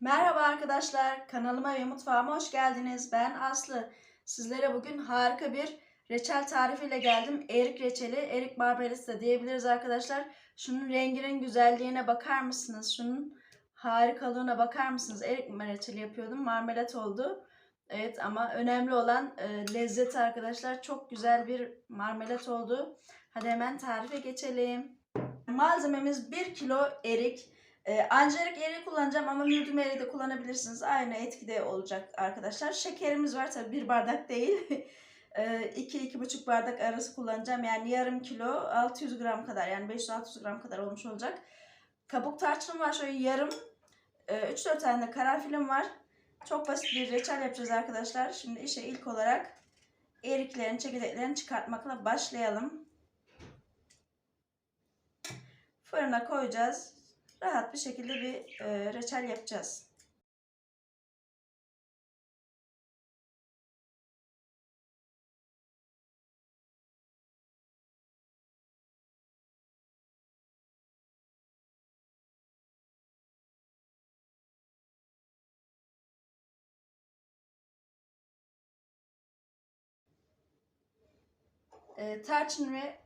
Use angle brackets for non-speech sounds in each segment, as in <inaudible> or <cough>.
Merhaba arkadaşlar, kanalıma ve mutfağıma hoş geldiniz. Ben Aslı. Sizlere bugün harika bir reçel tarifiyle geldim. Erik reçeli, erik barbarisi de diyebiliriz arkadaşlar. Şunun renginin güzelliğine bakar mısınız? Şunun harikalığına bakar mısınız? Erik reçeli yapıyordum, marmelat oldu. Evet ama önemli olan e, lezzeti arkadaşlar. Çok güzel bir marmelat oldu. Hadi hemen tarife geçelim. Malzememiz 1 kilo erik. Ee, Angelik eriği kullanacağım ama mürdüm eriği de kullanabilirsiniz. Aynı etkide olacak arkadaşlar. Şekerimiz var tabii bir bardak değil. <laughs> 2-2,5 bardak arası kullanacağım. Yani yarım kilo 600 gram kadar yani 500-600 gram kadar olmuş olacak. Kabuk tarçınım var şöyle yarım. 3-4 tane de karanfilim var. Çok basit bir reçel yapacağız arkadaşlar. Şimdi işe ilk olarak eriklerin çekirdeklerini çıkartmakla başlayalım. Fırına koyacağız rahat bir şekilde bir e, reçel yapacağız. E, tarçın ve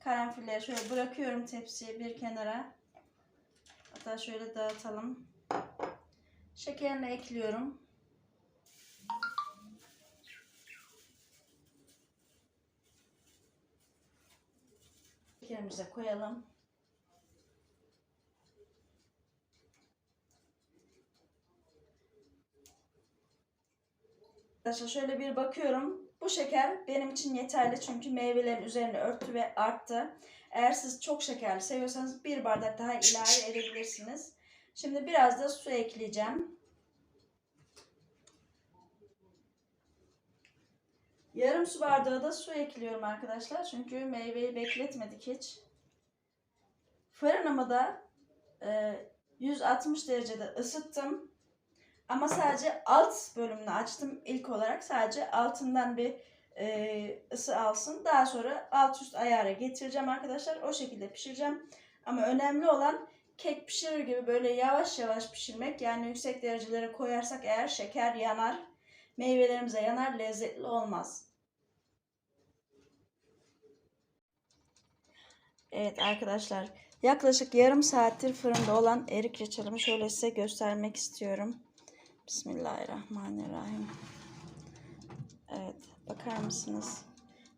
karanfilleri şöyle bırakıyorum tepsiye bir kenara. Hatta şöyle dağıtalım. Şekerini ekliyorum. Şekerimize koyalım. Arkadaşlar şöyle bir bakıyorum. Bu şeker benim için yeterli çünkü meyvelerin üzerine örttü ve arttı. Eğer siz çok şekerli seviyorsanız bir bardak daha ilave edebilirsiniz. Şimdi biraz da su ekleyeceğim. Yarım su bardağı da su ekliyorum arkadaşlar. Çünkü meyveyi bekletmedik hiç. Fırınımı da 160 e, derecede ısıttım. Ama sadece alt bölümünü açtım ilk olarak. Sadece altından bir e, ısı alsın. Daha sonra alt üst ayara getireceğim arkadaşlar. O şekilde pişireceğim. Ama önemli olan kek pişirir gibi böyle yavaş yavaş pişirmek. Yani yüksek derecelere koyarsak eğer şeker yanar. Meyvelerimize yanar. Lezzetli olmaz. Evet arkadaşlar. Yaklaşık yarım saattir fırında olan erik reçelimi şöyle size göstermek istiyorum. Bismillahirrahmanirrahim. Evet bakar mısınız?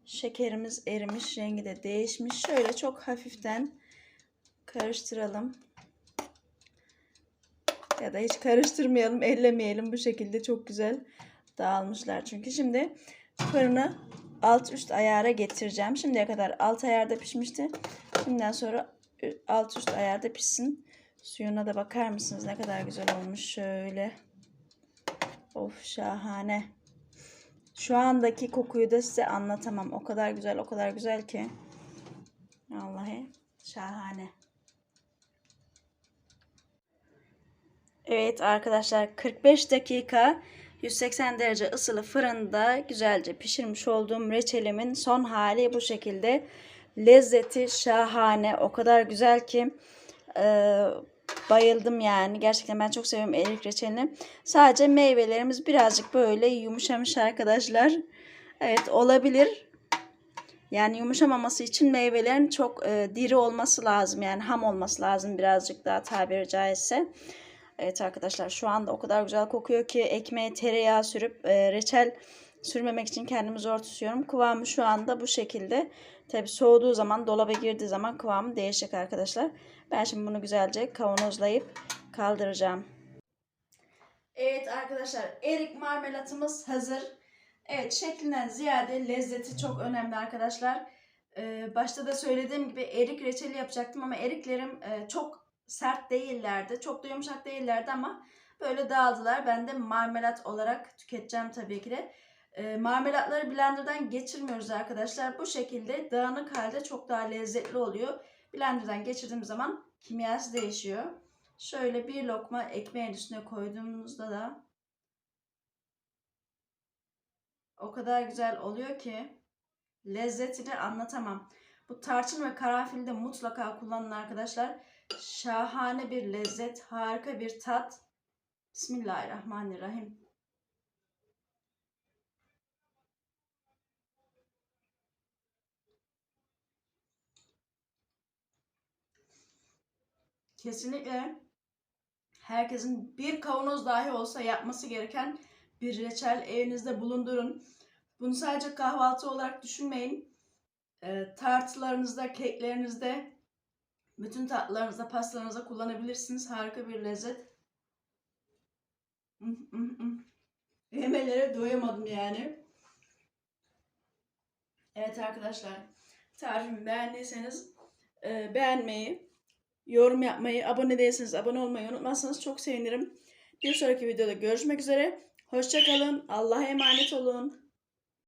Şekerimiz erimiş. Rengi de değişmiş. Şöyle çok hafiften karıştıralım. Ya da hiç karıştırmayalım. Ellemeyelim. Bu şekilde çok güzel dağılmışlar. Çünkü şimdi fırını alt üst ayara getireceğim. Şimdiye kadar alt ayarda pişmişti. Şimdiden sonra alt üst ayarda pişsin. Suyuna da bakar mısınız? Ne kadar güzel olmuş. Şöyle. Of şahane. Şu andaki kokuyu da size anlatamam. O kadar güzel, o kadar güzel ki. Vallahi şahane. Evet arkadaşlar 45 dakika 180 derece ısılı fırında güzelce pişirmiş olduğum reçelimin son hali bu şekilde. Lezzeti şahane. O kadar güzel ki e, Bayıldım yani. Gerçekten ben çok seviyorum erik reçelini. Sadece meyvelerimiz birazcık böyle yumuşamış arkadaşlar. Evet olabilir. Yani yumuşamaması için meyvelerin çok e, diri olması lazım. Yani ham olması lazım birazcık daha tabiri caizse. Evet arkadaşlar şu anda o kadar güzel kokuyor ki ekmeğe tereyağı sürüp e, reçel sürmemek için kendimi zor tutuyorum. Kıvamı şu anda bu şekilde. Tabi soğuduğu zaman dolaba girdiği zaman kıvamı değişecek arkadaşlar. Ben şimdi bunu güzelce kavanozlayıp kaldıracağım. Evet arkadaşlar erik marmelatımız hazır. Evet şeklinden ziyade lezzeti çok önemli arkadaşlar. Ee, başta da söylediğim gibi erik reçeli yapacaktım ama eriklerim e, çok sert değillerdi. Çok da yumuşak değillerdi ama böyle dağıldılar. Ben de marmelat olarak tüketeceğim tabii ki de. E, marmelatları blenderdan geçirmiyoruz arkadaşlar. Bu şekilde dağınık halde çok daha lezzetli oluyor. Blenderdan geçirdiğim zaman kimyası değişiyor. Şöyle bir lokma ekmeğin üstüne koyduğumuzda da o kadar güzel oluyor ki lezzetini anlatamam. Bu tarçın ve karanfili de mutlaka kullanın arkadaşlar. Şahane bir lezzet, harika bir tat. Bismillahirrahmanirrahim. Kesinlikle herkesin bir kavanoz dahi olsa yapması gereken bir reçel evinizde bulundurun. Bunu sadece kahvaltı olarak düşünmeyin. Ee, tartılarınızda, keklerinizde, bütün tatlılarınızda, pastalarınızda kullanabilirsiniz. Harika bir lezzet. Yemelere doyamadım yani. Evet arkadaşlar. Tarifimi beğendiyseniz e, beğenmeyi, yorum yapmayı, abone değilseniz abone olmayı unutmazsanız çok sevinirim. Bir sonraki videoda görüşmek üzere. Hoşçakalın. Allah'a emanet olun.